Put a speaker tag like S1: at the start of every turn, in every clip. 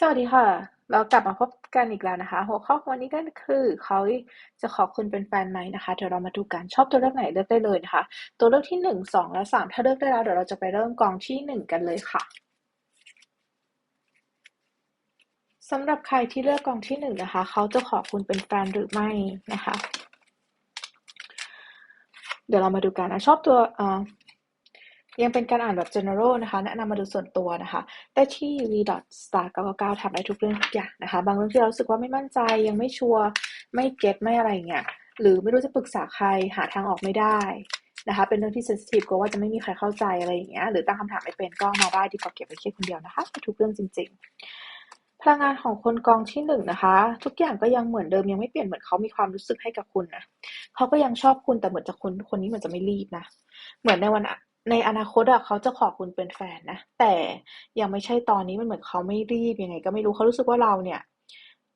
S1: สวัสดีค่ะ เรากลับมาพบกันอีกแล้วนะคะ หัวข้อวันนี้ก็คือเขาจะขอคุณเป็นแฟนไหมนะคะ เดี๋ยวเรามาดูกันชอบตัวเลือกไหนเลือกได้เลยนะคะ ตัวเลือกที่หนึ่งสองและสามถ้าเลือกได้แล้วเดี๋ยวเราจะไปเริ่มกองที่หนึ่งกันเลยค่ะสำหรับใครที่เลือกกองที่หนึ่งนะคะเขาจะขอคุณเป็นแฟนหรือไม่นะคะ เดี๋ยวเรามาดูกันนะชอบตัว ยังเป็นการอ่านแบบ general นะคะแนะนำมาดูส่วนตัวนะคะได้ที่ v.star999 ทำได้ทุกเรื่องทุกอย่างนะคะ บางเรื่องที่เราสึกว่าไม่มั่นใจยังไม่ชัวร์ไม่เก็ตไม่อะไรเงี้ยหรือไม่รู้จะปรึกษาใครหาทางออกไม่ได้นะคะ เป็นเรื่องที่เซนซิทีฟกลัวว่าจะไม่มีใครเข้าใจอะไรอย่างเงี้ยหรือตั้งคำถามไม่เป็นก็มาได้ดีกว่าเก็บไว้แค่คนเดียวนะคะทุกเรื่องจริง ๆ พลังงานของคนกองที่หนึ่งนะคะ ทุกอย่างก็ยังเหมือนเดิมยังไม่เปลี่ยนเหมือนเขามีความรู้สึกให้กับคุณนะเขาก็ยังชอบคุณแต่เหมือนจะคนคนนี้เหมือนจะไม่รีบนะเหมือนในวัน ในอนาคตอะเขาจะขอคุณเป็นแฟนนะ แต่ยังไม่ใช่ตอนนี้ มันเหมือนเขาไม่รีบ ยังไงก็ไม่รู้ เขารู้สึกว่าเราเนี่ย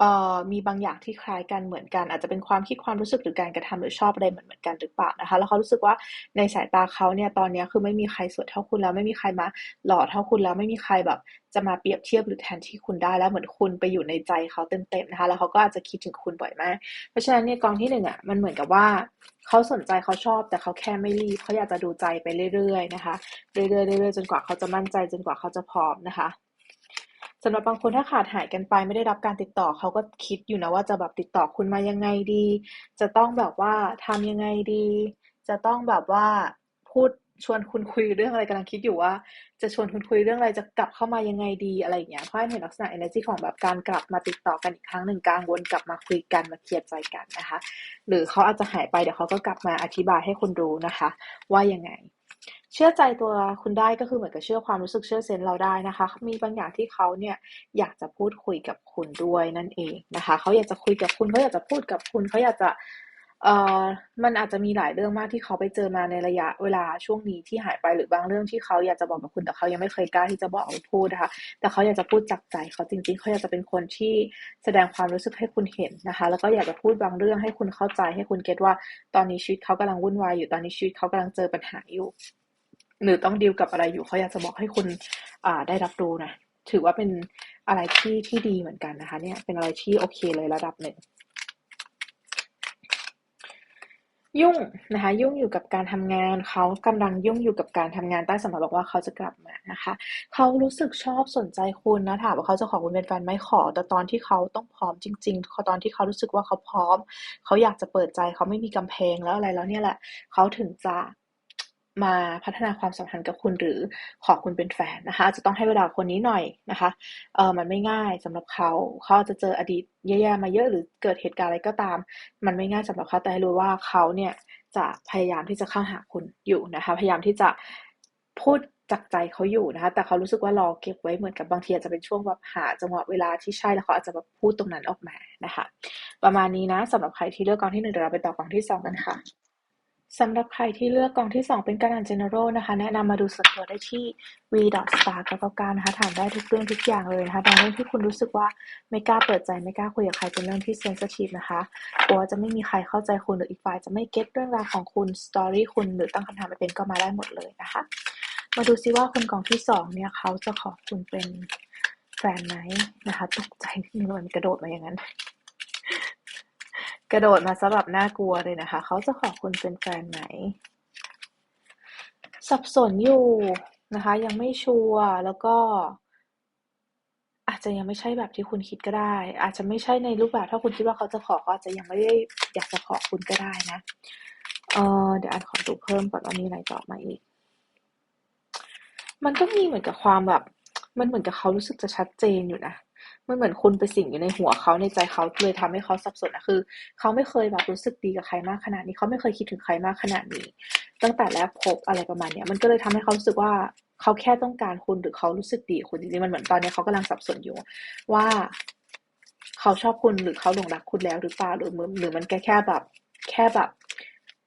S1: เอ่อมีบางอย่างที่คล้ายกันเหมือนกัน อาจจะเป็นความคิดความรู้สึกหรือการกระทำหรือชอบอะไรเหมือนเหมือนกันหรือเปล่านะคะ แล้วเขารู้สึกว่าในสายตาเขาเนี่ยตอนนี้คือไม่มีใครสวยเท่าคุณแล้วไม่มีใครมาหล่อเท่าคุณแล้วไม่มีใครแบบจะมาเปรียบเทียบหรือแทนที่คุณได้แล้วเหมือนคุณไปอยู่ในใจเขาเต็มๆนะคะ แล้วเขาก็อาจจะคิดถึงคุณบ่อยมาก เพราะฉะนั้นเนี่ยกองที่หนึ่งอะมันเหมือนกับว่าเขาสนใจเขาชอบ แต่เขาแค่ไม่รีบเขาอยากจะดูใจไปเรื่อยๆนะคะ เรื่อยๆเรื่อยๆจนกว่าเขาจะมั่นใจจนกว่าเขาจะพร้อมนะคะ สำหรับบางคนถ้าขาดหายกันไปไม่ได้รับการติดต่อ เขาก็คิดอยู่นะว่าจะแบบติดต่อคุณมายังไงดี จะต้องแบบว่าทำยังไงดี จะต้องแบบว่าพูดชวนคุณคุยเรื่องอะไรกำลังคิดอยู่ว่า จะชวนคุณคุยเรื่องอะไรจะกลับเข้ามายังไงดีอะไรอย่างเงี้ยเพราะเห็นลักษณะ energy ของแบบการกลับมาติดต่อกันอีกครั้งหนึ่งกลางวนกลับมาคุยกันมาเคลียร์ใจกันนะคะ หรือเขาอาจจะหายไปเดี๋ยวเขาก็กลับมาอธิบายให้คุณรู้นะคะ ว่ายังไง เชื่อใจตัวคุณได้ก็คือเหมือนกับเชื่อความรู้สึกเชื่อเซนเราได้นะคะ มีบางอย่างที่เขาเนี่ยอยากจะพูดคุยกับคุณด้วยนั่นเองนะคะ เขาอยากจะคุยกับคุณเขาอยากจะพูดกับคุณเขาอยากจะเอ่อมันอาจจะมีหลายเรื่องมากที่เขาไปเจอมาในระยะเวลาช่วงนี้ที่หายไปหรือบางเรื่องที่เขาอยากจะบอกกับคุณแต่เขายังไม่เคยกล้าที่จะบอกหรือพูดนะคะ แต่เขาอยากจะพูดจากใจเขาจริง ๆ เขาอยากจะเป็นคนที่แสดงความรู้สึกให้คุณเห็นนะคะ แล้วก็อยากจะพูดบางเรื่องให้คุณเข้าใจให้คุณเก็ตว่า ตอนนี้ชีวิตเขากำลังวุ่นวายอยู่ตอนนี้ชีวิตเขากำลังเจอปัญหาอยู่ หรือต้องดีลกับอะไรอยู่เขาอยากจะบอกให้คุณอ่าได้รับรู้นะถือว่าเป็นอะไรที่ที่ดีเหมือนกันนะคะ เนี่ยเป็นอะไรที่โอเคเลยระดับหนึ่งยุ่งนะคะยุ่งอยู่กับการทำงานเขากำลังยุ่งอยู่กับการทำงานใต้สำหรับบอกว่าเขาจะกลับมานะคะเขารู้สึกชอบสนใจคุณนะถามว่าเขาจะขอคุณเป็นแฟนไหมขอ แต่ตอนที่เขาต้องพร้อมจริงๆเขาตอนที่เขารู้สึกว่าเขาพร้อม เขาอยากจะเปิดใจเขาไม่มีกำแพงแล้วอะไรแล้วเนี่ยแหละเขาถึงจะ มาพัฒนาความสัมพันธ์กับคุณหรือขอคุณเป็นแฟนนะคะจะต้องให้เวลาคนนี้หน่อยนะคะเออมันไม่ง่ายสำหรับเขาเขาจะเจออดีตแย่ๆมาเยอะหรือเกิดเหตุการณ์อะไรก็ตาม มันไม่ง่ายสำหรับเขาแต่ให้รู้ว่าเขาเนี่ยจะพยายามที่จะเข้าหาคุณอยู่นะคะพยายามที่จะพูดจากใจเขาอยู่นะคะแต่เขารู้สึกว่ารอเก็บไว้เหมือนกับบางทีอาจจะเป็นช่วงแบบหาจังหวะเวลาที่ใช่แล้วเขาอาจจะแบบพูดตรงนั้นออกมานะคะ ประมาณนี้นะสำหรับใครที่เลือกกองที่หนึ่งเดี๋ยวเราไปต่อกองที่สองกันค่ะ สำหรับใครที่เลือกกองที่ 2 เป็นการอ่าน general นะคะ แนะนำมาดูส่วนตัวได้ที่ v.star999 นะคะถามได้ทุกเรื่องทุกอย่างเลยนะคะบางเรื่องที่คุณรู้สึกว่าไม่กล้าเปิดใจไม่กล้าคุยกับใครเป็นเรื่องที่ sensitive นะคะกลัวจะไม่มีใครเข้าใจคุณหรืออีกฝ่ายจะไม่เก็ตเรื่องราวของคุณ story คุณหรือตั้งคำถามไม่เป็นก็มาได้หมดเลยนะคะ มาดูซิว่าคนกองที่ 2 เนี่ยเขาจะขอคุณเป็นแฟนไหมนะคะตกใจที่มันกระโดดมาอย่างนั้น กระโดดมาสำหรับน่ากลัวเลยนะคะ เขาจะขอคุณเป็นแฟนไหนสับสนอยู่นะคะ ยังไม่ชัวร์แล้วก็อาจจะยังไม่ใช่แบบที่คุณคิดก็ได้ อาจจะไม่ใช่ในรูปแบบถ้าคุณคิดว่าเขาจะขอเขาอาจจะยังไม่ได้อยากจะขอคุณก็ได้นะ เออเดี๋ยวอันขอดูเพิ่มก่อนว่ามีอะไรต่อมาอีก มันก็มีเหมือนกับความแบบ มันเหมือนกับเขารู้สึกจะชัดเจนอยู่นะ มันเหมือนคุณไปสิ่งอยู่ในหัวเขาในใจเขาเลยทำให้เขาสับสนอะคือ เขาไม่เคยแบบรู้สึกดีกับใครมากขนาดนี้ เขาไม่เคยคิดถึงใครมากขนาดนี้ ตั้งแต่แรกพบอะไรประมาณเนี้ยมันก็เลยทำให้เขารู้สึกว่าเขาแค่ต้องการคุณหรือเขารู้สึกดีคุณจริงๆมันเหมือนตอนนี้เขากำลังสับสนอยู่ ว่าเขาชอบคุณหรือเขาหลงรักคุณแล้วหรือเปล่าหรือหรือมันแค่แค่แบบ แค่แบบ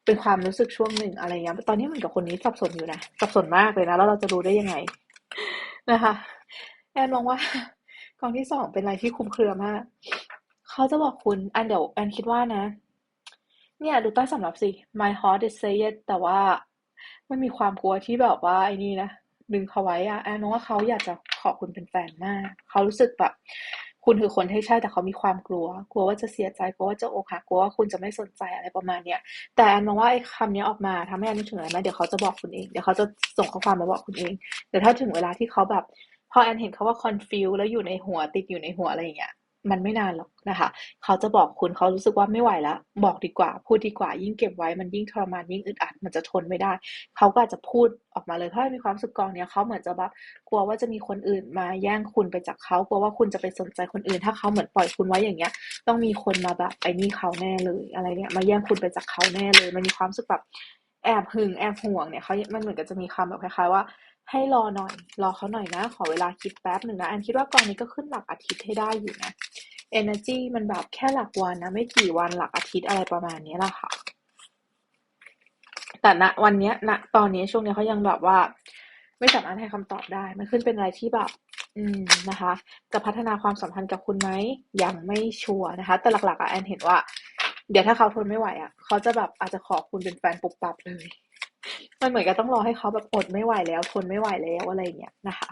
S1: เป็นความรู้สึกช่วงหนึ่งอะไรเงี้ยตอนนี้เหมือนกับคนนี้สับสนอยู่นะสับสนมากเลยนะแล้วเราจะรู้ได้ยังไงนะคะแอนมองว่า กองที่สองเป็นอะไรที่คุ้มเครือมาก เขาจะบอกคุณ อันเดี๋ยวแอนคิดว่านะ เนี่ยดูใต้สำรับสิ my heart is say it แต่ว่ามันมีความกลัวที่แบบว่าไอ้นี่นะดึงเขาไว้อะแอนมองว่าเขาอยากจะขอคุณเป็นแฟนมาก เขารู้สึกแบบ คุณคือคนที่ใช่แต่เขามีความกลัว กลัวว่าจะเสียใจกลัวว่าจะอกหักกลัวว่าคุณจะไม่สนใจอะไรประมาณเนี้ยแต่แอนมองว่าไอ้คำนี้ออกมาทำให้แอนนึกถึงอะไรไหมเดี๋ยวเขาจะบอกคุณเองเดี๋ยวเขาจะส่งข้อความมาบอกคุณเองเดี๋ยวถ้าถึงเวลาที่เขาแบบ พอแอนเห็นเขาว่า confuse แล้วอยู่ในหัวติดอยู่ในหัวอะไรอย่างเงี้ยมันไม่นานหรอกนะคะ เขาจะบอกคุณเขารู้สึกว่าไม่ไหวแล้ว บอกดีกว่า พูดดีกว่า ยิ่งเก็บไว้ มันยิ่งทรมานยิ่งอึดอัด มันจะทนไม่ได้ เขาก็อาจจะพูดออกมาเลย เพราะมีความสึกกองเนี้ยเขาเหมือนจะแบบกลัวว่าจะมีคนอื่นมาแย่งคุณไปจากเขา กลัวว่าคุณจะไปสนใจคนอื่น ถ้าเขาเหมือนปล่อยคุณไว้อย่างเงี้ย ต้องมีคนมาแบบไอ้นี่เขาแน่เลย อะไรเนี่ย มาแย่งคุณไปจากเขาแน่เลย มันมีความสึกแบบแอบหึงแอบห่วงเนี่ยเขามันเหมือนกับจะมีคำแบบคล้ายๆว่า ให้รอหน่อย รอเขาหน่อยนะ ขอเวลาคิดแป๊บหนึ่งนะแอนคิดว่ากองนี้ก็ขึ้นหลักอาทิตย์ให้ได้อยู่นะ energy มันแบบแค่หลักวันนะ ไม่กี่วันหลักอาทิตย์อะไรประมาณนี้แหละค่ะ แต่ณวันนี้ณตอนนี้ช่วงนี้เขายังแบบว่า ไม่สามารถให้คำตอบได้ มันขึ้นเป็นอะไรที่แบบ อืมนะคะ จะพัฒนาความสัมพันธ์กับคุณไหมยังไม่ชัวร์นะคะ แต่หลักๆอะแอนเห็นว่า เดี๋ยวถ้าเขาทนไม่ไหวอะเขาจะแบบอาจจะขอคุณเป็นแฟนปุบปับเลย มันเหมือนกับต้องรอให้เขาแบบอดไม่ไหวแล้ว ทนไม่ไหวแล้วอะไรเงี้ยนะคะ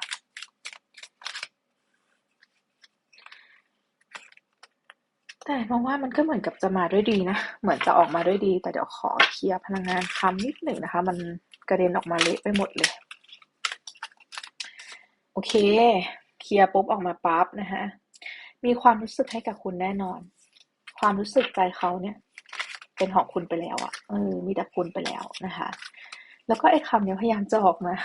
S1: แต่มองว่ามันก็เหมือนกับจะมาด้วยดีนะ เหมือนจะออกมาด้วยดี แต่เดี๋ยวขอเคลียร์พลังงานคำนิดหนึ่งนะคะ มันกระเด็นออกมาเละไปหมดเลย โอเค เคลียร์ปุ๊บออกมาปั๊บนะคะมีความรู้สึกให้กับคุณแน่นอน ความรู้สึกใจเขาเนี่ย เป็นของคุณไปแล้วอะเออมีแต่คุณไปแล้วนะคะ แล้วก็ไอ้คำนี้พยายามจะออกมา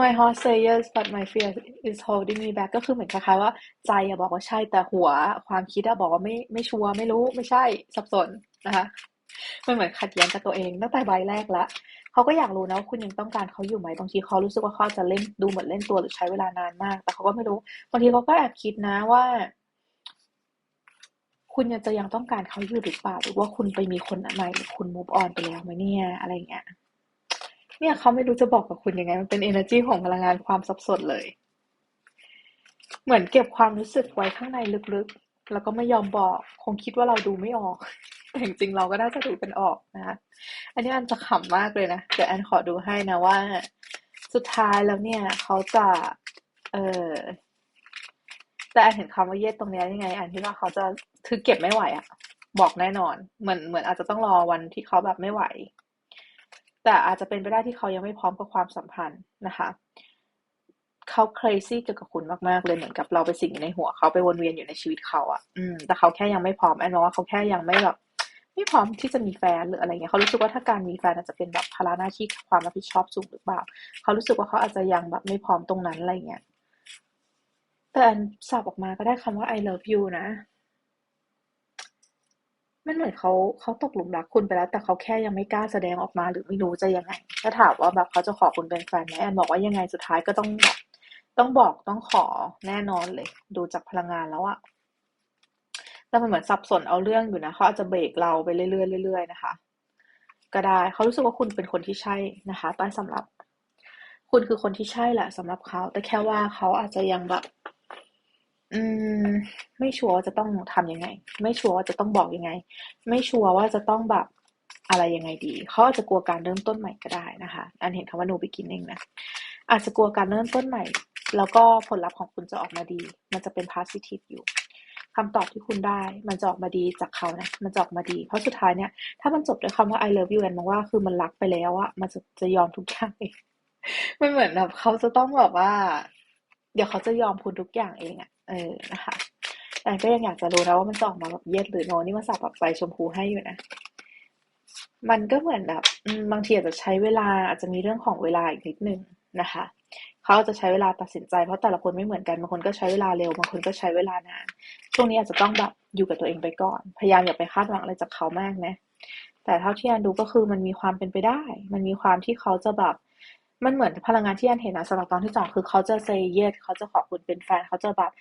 S1: My heart says yes but my fear is holding me back ก็คือเหมือนคล้ายๆว่าใจอะบอกว่าใช่แต่หัว ความคิดอะบอกว่าไม่ไม่ชัวร์ไม่รู้ไม่ใช่สับสนนะคะมันเหมือนขัดแย้งกับตัวเองตั้งแต่ใบแรกล้วเขาก็อยากรู้นะว่าคุณยังต้องการเขาอยู่ไหมบางทีเขารู้สึกว่าเขาจะเล่นดูเหมือนเล่นตัวหรือใช้เวลานานมาก แต่เขาก็ไม่รู้บางทีเขาก็แอบคิดนะว่า คุณยังจะยังต้องการเขาอยู่หรือเปล่า หรือว่าคุณไปมีคนใหม่หรือคุณ move on ไปแล้วไหมเนี่ย อะไรเงี้ย เนี่ยเขาไม่รู้จะบอกกับคุณยังไง มันเป็น energy ของพลังงานความสับสนเลย เหมือนเก็บความรู้สึกไว้ข้างในลึกๆ แล้วก็ไม่ยอมบอก คงคิดว่าเราดูไม่ออก แต่จริงๆเราก็น่าจะดูเป็นออกนะคะอันนี้อันจะขำมากเลยนะ เดี๋ยวอันขอดูให้นะว่า สุดท้ายแล้วเนี่ย เขาจะ เออ แต่อันเห็นคำว่าเย็ดตรงนี้ยังไง อันที่ว่าเขาจะคือเก็บไม่ไหวอะบอกแน่นอน เหมือนเหมือนอาจจะต้องรอวันที่เขาแบบไม่ไหว แต่อาจจะเป็นไปได้ที่เขายังไม่พร้อมกับความสัมพันธ์นะคะเขาเครซี่เกี่ยวกับคุณมากๆเลยเหมือนกับเราไปสิ่งในหัวเขาไปวนเวียนอยู่ในชีวิตเขาอะอืมแต่เขาแค่ยังไม่พร้อมแอนบอกว่าเขาแค่ยังไม่แบบไม่พร้อมที่จะมีแฟนหรืออะไรเงี้ยเขารู้สึกว่าถ้าการมีแฟนอาจจะเป็นแบบภาระหน้าที่ความรับผิดชอบสูงหรือเปล่า เขารู้สึกว่าเขาอาจจะยังแบบไม่พร้อมตรงนั้นอะไรเงี้ย แต่อันสับออกมาก็ได้คำว่า I love you นะ มันเหมือนเขาเขาตกหลุมรักคุณไปแล้ว แต่เขาแค่ยังไม่กล้าแสดงออกมาหรือไม่รู้จะยังไง ถ้าถามว่าแบบเขาจะขอคุณเป็นแฟนไหมแอนบอกว่ายังไงสุดท้ายก็ต้องแบบต้องบอกต้องขอแน่นอนเลย ดูจากพลังงานแล้วอะแต่มันเหมือนสับสนเอาเรื่องอยู่นะเขาอาจจะเบรกเราไปเรื่อยๆเรื่อยๆนะคะ ก็ได้เขารู้สึกว่าคุณเป็นคนที่ใช่นะคะต้สำหรับ คุณคือคนที่ใช่แหละสำหรับเขา แต่แค่ว่าเขาอาจจะยังแบบ อืม ไม่ชัวร์ว่าจะต้องทำยังไง ไม่ชัวร์ว่าจะต้องบอกยังไง ไม่ชัวร์ว่าจะต้องแบบอะไรยังไงดี เขาอาจจะกลัวการเริ่มต้นใหม่ก็ได้นะคะ อันเห็นคำว่า new beginning นะ อาจจะกลัวการเริ่มต้นใหม่ แล้วก็ผลลัพธ์ของคุณจะออกมาดี มันจะเป็น positive อยู่คำตอบที่คุณได้มันจะออกมาดีจากเขานะ มันจะออกมาดี เพราะสุดท้ายเนี่ย ถ้ามันจบด้วยคำว่า I love you อนมองว่าคือมันรักไปแล้วอะมันจะจะยอมทุกอย่างเองไม่เหมือนแบบเขาจะต้องแบบว่า เดี๋ยวเขาจะยอมคุณทุกอย่างเองอะ เออนะคะแต่ก็ยังอยากจะรู้นะว่ามันจะออกมาแบบเย็ดหรือโนนี่มาสับแบบไฟชมพูให้อยู่นะ มันก็เหมือนแบบบางทีอาจจะใช้เวลาอาจจะมีเรื่องของเวลาอีกนิดนึงนะคะเขาจะใช้เวลาตัดสินใจเพราะแต่ละคนไม่เหมือนกันบางคนก็ใช้เวลาเร็วบางคนก็ใช้เวลานาน ช่วงนี้อาจจะต้องแบบอยู่กับตัวเองไปก่อน พยายามอย่าไปคาดหวังอะไรจากเขามากนะแต่เท่าที่อันดูก็คือมันมีความเป็นไปได้ มันมีความที่เขาจะแบบ มันเหมือนพลังงานที่อันเห็นนะสำหรับตอนที่สองคือเขาจะเซเยสเขาจะขอคุณเป็นแฟนเขาจะแบบ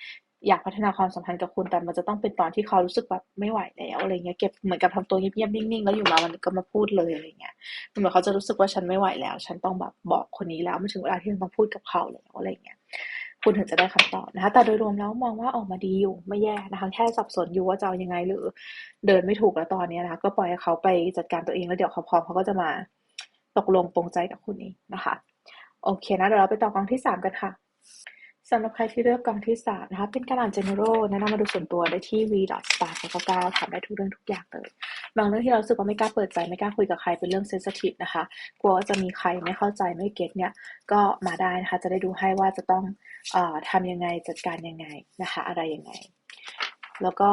S1: อยากพัฒนาความสัมพันธ์กับคุณแต่มันจะต้องเป็นตอนที่เขารู้สึกแบบไม่ไหวแล้วอะไรเงี้ยเก็บเหมือนกับทำตัวเงียบๆนิ่งๆแล้วอยู่มามันก็มาพูดเลยอะไรเงี้ยเหมือนเขาจะรู้สึกว่าฉันไม่ไหวแล้ว ฉันต้องแบบบอกคนนี้แล้วมันถึงเวลาที่ต้องพูดกับเขาแล้วอะไรเงี้ยคุณถึงจะได้คำตอบนะคะ แต่โดยรวมแล้วมองว่าออกมาดีอยู่ไม่แย่นะคะแค่สับสนอยู่ว่าจะเอายังไงหรือ เดินไม่ถูกแล้วตอนนี้นะคะก็ปล่อยให้เขาไปจัดการตัวเองแล้วเดี๋ยวเขาพร้อมเขาก็จะมา ตกลงปรงใจกับคุณเองนะคะ โอเคนะเดี๋ยวเราไปต่อกองที่สามกันค่ะสำหรับใครที่เลือกกองที่สามนะคะ เป็นการอ่าน general แนะนำมาดูส่วนตัวได้ที่ v star 9 9ถามได้ทุกเรื่องทุกอย่างเลย บางเรื่องที่เราสึกว่าไม่กล้าเปิดใจไม่กล้าคุยกับใครเป็นเรื่อง sensitive นะคะ กลัวว่าจะมีใครไม่เข้าใจไม่เก็ตเนี่ย ก็มาได้นะคะ จะได้ดูให้ว่าจะต้องอทำยังไงจัดการยังไงนะคะ อะไรยังไง แล้วก็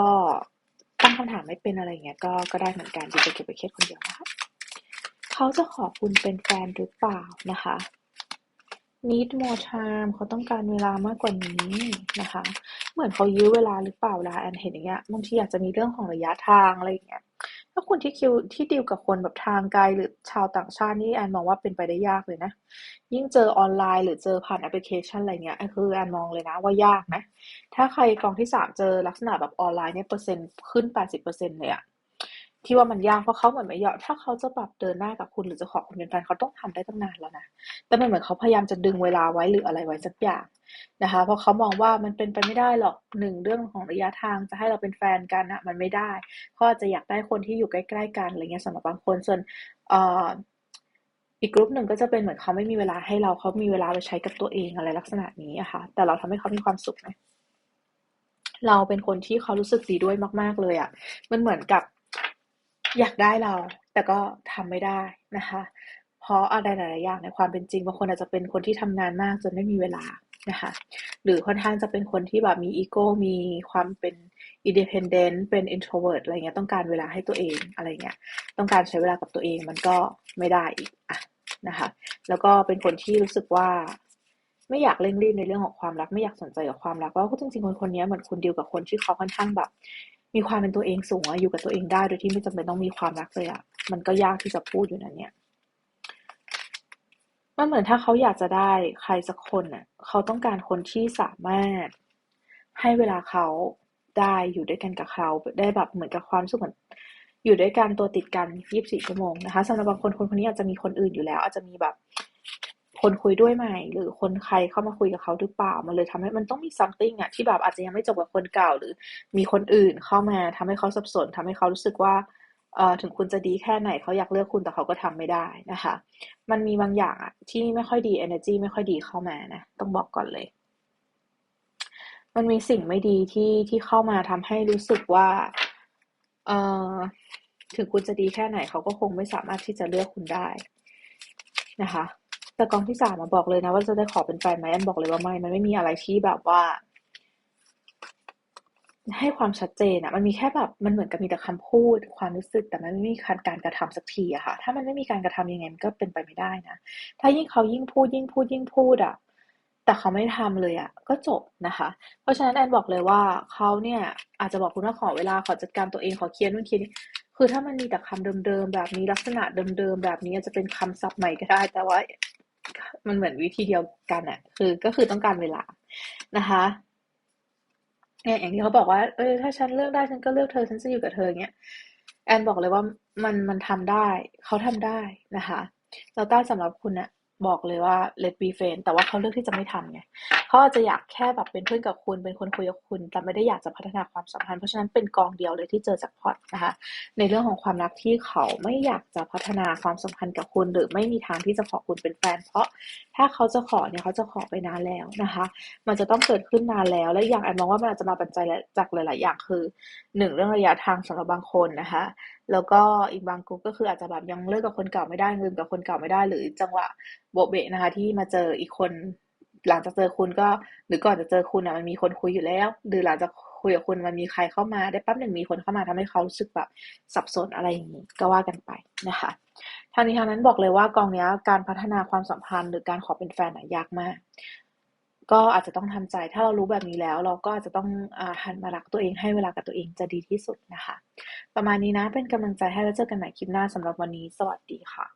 S1: ตั้งคำถามไม่เป็นอะไรเงี้ยก็ก็ได้เหมือนกันดีไปเก็บไปคิดคนเดียวนะคะ เขาจะขอคุณเป็นแฟนหรือเปล่านะคะ need more time เขาต้องการเวลามากกว่านี้นะคะ เหมือนเขายื้อเวลาหรือเปล่าเวลาแอนเห็นอย่างเงี้ยบางทีอยากจะมีเรื่องของระยะทางอะไรอย่างเงี้ยถ้าคนที่คิวที่ดีลกับคนแบบทางไกลหรือชาวต่างชาตินี่แอนมองว่าเป็นไปได้ยากเลยนะ ยิ่งเจอออนไลน์หรือเจอผ่านแอปพลิเคชันอะไรเงี้ยคือแอนมองเลยนะว่ายากนะ ถ้าใครกองที่สามเจอลักษณะแบบออนไลน์เนี่ยเปอร์เซ็นต์ขึ้นแปดสิบเปอร์เซ็นต์เลยอะ ที่ว่ามันยากเพราะเขาเหมือนไม่ยอมถ้าเขาจะปรับเดินหน้ากับคุณหรือจะขอคุณเป็นแฟนเขาต้องทำได้ตั้งนานแล้วนะแต่มันเหมือนเขาพยายามจะดึงเวลาไว้หรืออะไรไว้สักอย่างนะคะ เพราะเขามองว่ามันเป็นไปไม่ได้หรอกหนึ่งเรื่องของระยะทางจะให้เราเป็นแฟนกันอะมันไม่ได้เขาอาจจะอยากได้คนที่อยู่ใกล้ๆกันอะไรเงี้ยสำหรับบางคนส่วนอีกกลุ่มหนึ่งก็จะเป็นเหมือนเขาไม่มีเวลาให้เราเขามีเวลาไปใช้กับตัวเองอะไรลักษณะนี้อะค่ะ แต่เราทำให้เขามีความสุขไหมเราเป็นคนที่เขารู้สึกดีด้วยมาก ๆเลยอะมันเหมือนกับ อยากได้เรา แต่ก็ทำไม่ได้นะคะ เพราะอะไรหลายๆอย่างในความเป็นจริงบางคนอาจจะเป็นคนที่ทำงานมากจนไม่มีเวลานะคะหรือค่อนข้างจะเป็นคนที่แบบมีอีโก้มีความเป็นอินดีเพนเดนต์เป็นอินโทรเวิร์ตอะไรเงี้ยต้องการเวลาให้ตัวเองอะไรเงี้ยต้องการใช้เวลากับตัวเองมันก็ไม่ได้อีกอะนะคะแล้วก็เป็นคนที่รู้สึกว่า ไม่อยากเร่งรีบในเรื่องของความรัก ไม่อยากสนใจกับความรักว่าจริงๆคนคนนี้เหมือนคุณดีลกับคนที่เขาค่อนข้างแบบ มีความเป็นตัวเองสูงอะอยู่กับตัวเองได้โดยที่ไม่จำเป็นต้องมีความรักเลยอะมันก็ยากที่จะพูดอยู่นะเนี่ยมันเหมือนถ้าเขาอยากจะได้ใครสักคนอะเขาต้องการคนที่สามารถให้เวลาเขาได้อยู่ด้วยกันกับเขาได้แบบเหมือนกับความสุขเหมือนอยู่ด้วยกันตัวติดกัน 24 ชั่วโมงนะคะสำหรับบางคนคนคนนี้อาจจะมีคนอื่นอยู่แล้ว อาจจะมีแบบ คนคุยด้วยใหม่ หรือคนใครเข้ามาคุยกับเขาหรือเปล่า มันเลยทำให้มันต้องมี something อะที่แบบอาจจะยังไม่จบกับคนเก่า หรือมีคนอื่นเข้ามาทำให้เขาสับสนทำให้เขารู้สึกว่าเอ่อถึงคุณจะดีแค่ไหนเขาอยากเลือกคุณแต่เขาก็ทำไม่ได้นะคะ มันมีบางอย่างอะที่ไม่ค่อยดี energy ไม่ค่อยดีเข้ามานะต้องบอกก่อนเลย มันมีสิ่งไม่ดีที่ที่เข้ามาทำให้รู้สึกว่าเอ่อถึงคุณจะดีแค่ไหนเขาก็คงไม่สามารถที่จะเลือกคุณได้นะคะ แต่กองที่สามมาบอกเลยนะว่าจะได้ขอเป็นแฟนไหม อันบอกเลยว่าไม่ มันไม่มีอะไรที่แบบว่า ให้ความชัดเจนอะ มันมีแค่แบบ มันเหมือนกับมีแต่คำพูด ความรู้สึก แต่มันไม่มีการการกระทำสักทีอะค่ะ ถ้ามันไม่มีการกระทำยังไงมันก็เป็นไปไม่ได้นะ ถ้ายิ่งเขายิ่งพูดยิ่งพูดยิ่งพูดอะแต่เขาไม่ทำเลยอะก็จบนะคะ เพราะฉะนั้นแอนบอกเลยว่าเขาเนี่ย อาจจะบอกคุณว่าขอเวลาขอจัดการตัวเองขอเคลียร์นู่นเคลียร์นี่คือถ้ามันมีแต่คำเดิมๆแบบนี้ลักษณะเดิมๆแบบนี้จะเป็นคำศัพท์ใหม่ก็ได้ แต่ว่า มันเหมือนวิธีเดียวกันอะคือก็คือต้องการเวลานะคะเนี่ยอย่างที่เขาบอกว่าเออถ้าฉันเลือกได้ฉันก็เลือกเธอฉันจะอยู่กับเธอเงี้ยแอนบอกเลยว่ามันมันทำได้เขาทำได้นะคะแล้วต้าสำหรับคุณเนี่ย บอกเลยว่า let be friend แต่ว่าเขาเลือกที่จะไม่ทำไงเขาอาจจะอยากแค่แบบเป็นเพื่อนกับคุณ เป็นคนคุยกับคุณ แต่ไม่ได้อยากจะพัฒนาความสัมพันธ์ เพราะฉะนั้นเป็นกองเดียวเลยที่เจอจากพอดนะคะ ในเรื่องของความรักที่เขาไม่อยากจะพัฒนาความสัมพันธ์กับคุณ หรือไม่มีทางที่จะขอคุณเป็นแฟน เพราะถ้าเขาจะขอเนี่ยเขาจะขอไปนานแล้วนะคะ มันจะต้องเกิดขึ้นนานแล้ว และอย่างแอนมองว่ามันอาจจะมาปัจจัยจากหลาย ๆ อย่างคือหนึ่งเรื่องระยะทางสำหรับบางคนนะคะแล้วก็อีกบางกลุ่มก็คืออาจจะแบบยังเลิกกับคนเก่าไม่ได้ลืมกับคนเก่าไม่ได้ หรือจังหวะโบเบะนะคะ ที่มาเจออีกคนหลังจากเจอคุณก็ หรือก่อนจะเจอคุณอะมันมีคนคุยอยู่แล้ว หรือหลังจากคุยกับคุณมันมีใครเข้ามาได้แป๊บหนึ่งมีคนเข้ามาทำให้เขารู้สึกแบบสับสนอะไรอย่างนี้ก็ว่ากันไปนะคะทางนี้ทางนั้นบอกเลยว่ากองนี้การพัฒนาความสัมพันธ์หรือการขอเป็นแฟนยากมาก ก็อาจจะต้องทำใจ ถ้าเรารู้แบบนี้แล้ว เราก็อาจจะต้องอหันมารักตัวเองให้เวลากับตัวเองจะดีที่สุดนะคะ ประมาณนี้นะเป็นกำลังใจให้แล้วเจอกันใหม่คลิปหน้าสำหรับวันนี้ สวัสดีค่ะ